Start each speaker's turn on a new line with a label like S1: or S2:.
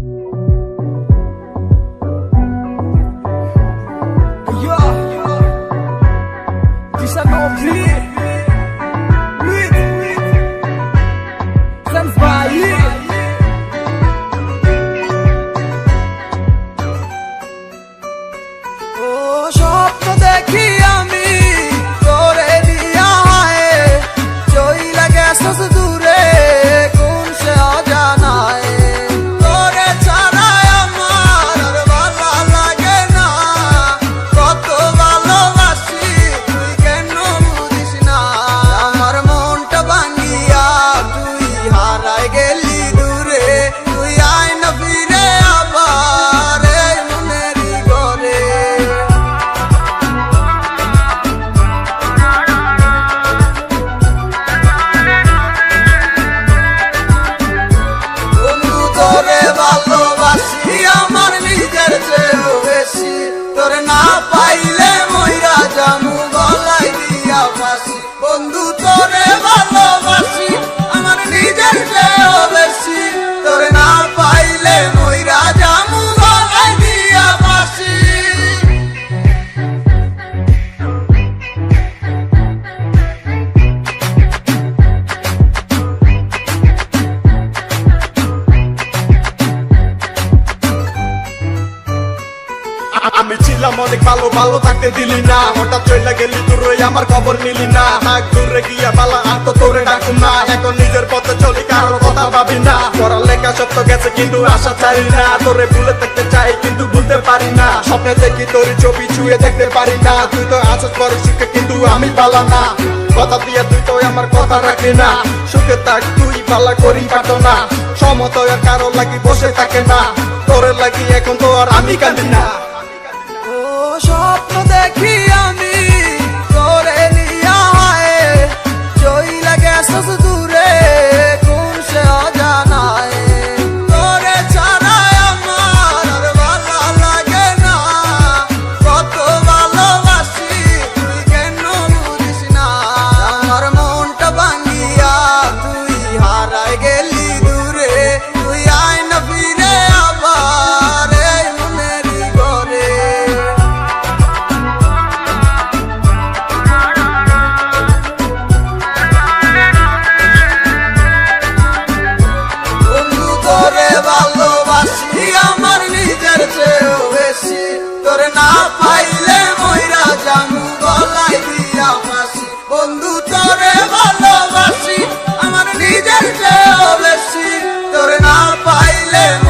S1: Yo, yo, dis ça তোরে না পাইলে
S2: ছিলাম অনেক ভালো ভালো থাকতে দিলি না। হঠাৎ চলে গেলি ওই আমার খবর নিলি না। হাক দূরে গিয়া বালা, আর তো তোরে ডাকুম না। এখন নিজের পথে চলি, কারোর কথা ভাবি না। পড়ার লেখা সত্য গেছে, কিন্তু আশা চাই না। তোরে ভুলে থাকতে চাই, কিন্তু ভুলতে পারি না। স্বপ্নে দেখি তোর ছবি, ছুঁয়ে দেখতে পারি না। তুই তো আছিস পরে সুখে কিন্তু আমি পালা না। কথা দিয়ে তুই তো আমার কথা রাখি না। সুখে থাক, তুই পালা করি পাঠো না। সমতয় কারও লাগি বসে থাকে না। তোরে লাগি এখন তো আর আমি কাঁদি না।
S1: gostoso do Yeah.